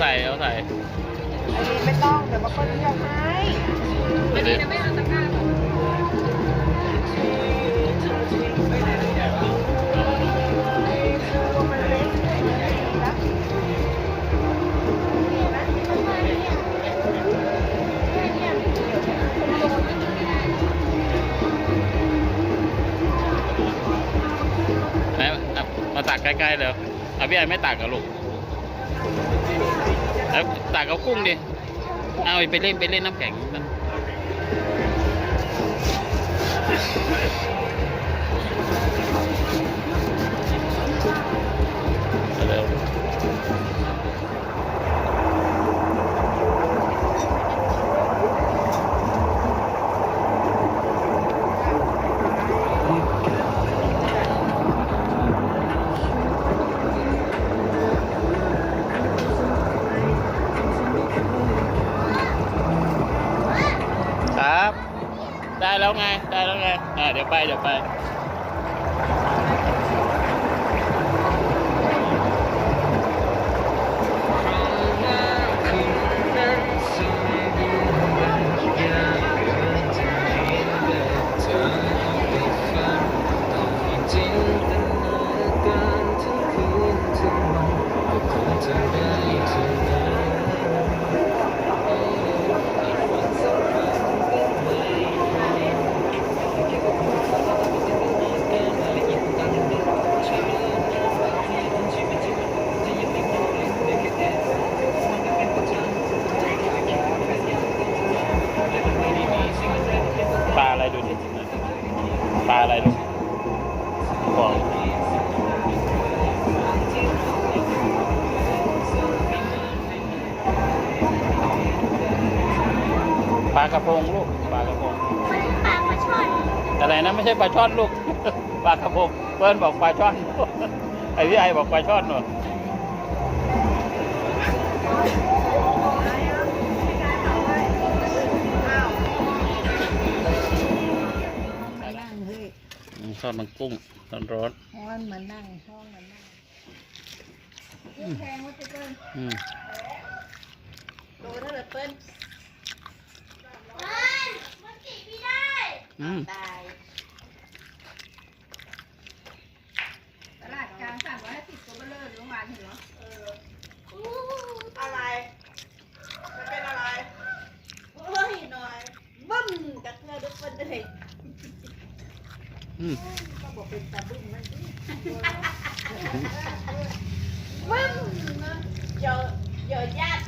ใส่เอาใส่ไม่ต้องเดี๋ยวมาคนเดียวให้อันนี้จะไม่เอาตะกร้าหรอกไหนมาตักใกล้ๆเลยอะพี่ไอไม่ตักกับลูก แล้วตักกับกุ้งดิ เอาไปเล่นไปเล่นน้ำแข็ง เดี๋ยวไปเดี๋ยวไป ลากระพงลูกปลากระพงปลาปลาช่อนอะไรนะไม่ใช่ปลาช่อนลูกปลากระพงเพื่อนบอกปลาช่อนไอพี่ไอบอกปลาช่อนหนูมานั่งเฮ้ยอืมทอดมันกุ้งร้อนร้อนห้อนมานั่งห้องมานั่งยิ่งแพงว่าจะเปิ้ลๆอืมโดนเท่าไหร่เปิ้ล อืมตายตลาดกลางสั่งไว้ให้ติดตัวเบลเลอร์โรงพยาบาลเห็นเหรอเอออะไรมันเป็นอะไรโอ้ยหน่อยบึ้มกับเธอทุกคนเลยอืมก็บอกเป็นตาบึ้มมันสิบึ้มนะเดี๋ยวเดี๋ยวญาติ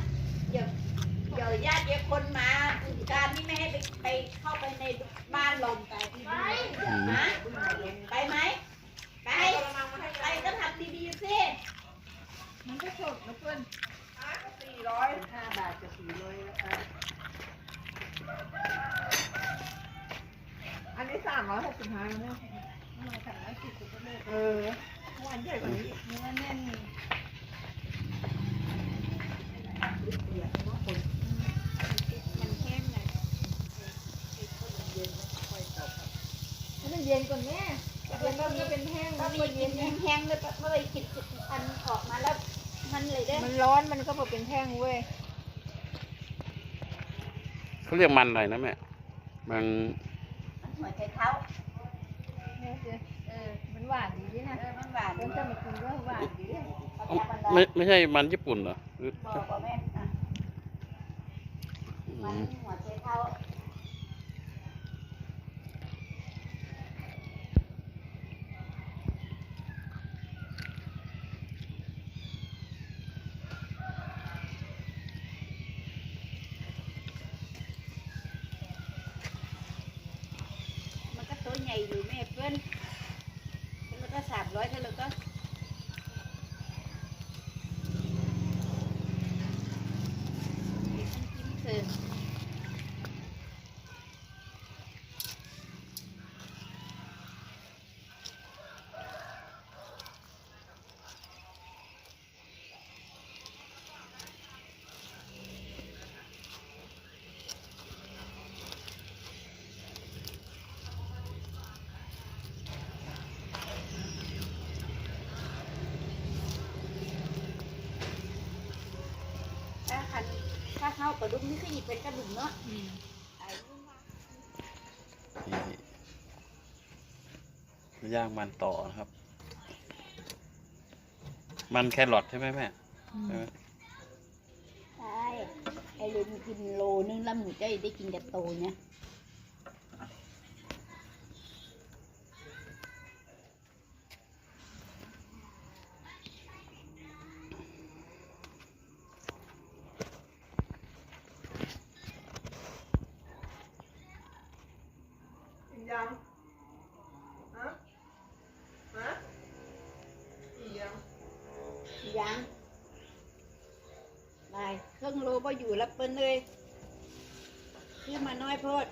เดี๋ยวเดี๋ยวญาติเดี๋ยวคนมาการที่ไม่ให้ไปไปเข้าไปในบ้านลมไปที่บ้านนะไปไหมไปไปก็ทำดีๆสิมันก็สดนะเพื่อนสี่ร้อยห้าบาทกับสี่ร้อยนะคะ อันนี้สามร้อยหกสิบห้าเนี่ยมาสั่ว้สิบก็เลยเออวันใหญ่กว่านี้เนื้อแน่นมันเข้มไงให้มันเย็นก่อนแม่เย็นแล้วมันก็เป็นแห้งแล้วก็เย็นแห้งๆเลยเมื่อไปกินอันออกมาแล้วมันเลยได้มันร้อนมันก็แบอกเป็นแห้งเว้ยเขาเรียกมันอะไรนะแม่มัน หัวใจเท้าเนี่ยสิเออมันหวานดีดีนะเออมันหวานเพิ่นจะมากินก็หวานดีอ๋อไม่ไม่ใช่มันญี่ปุ่นเหรอหรือบอกว่าแม่อะอืมันมหัวใจเท้า มันก็ตัวใหญ่ อยู่แม่เพื่อนแล้วก็สามร้อยเท่าแล้วก็ ข้ากระดุมนี่คืออีกเป็นกระดุมเนาะย่างมันต่อครับ มันแครอทใช่ไหมแม่ใช่ไหมใช่ไอ้ลุงกินโลนึงแล้วหมูเจะได้กินแต่โตเนี่ย ยังไปเครื่องโลพออยู่แล้วเปิ้นเลย ขึ้นมาน้อยโพด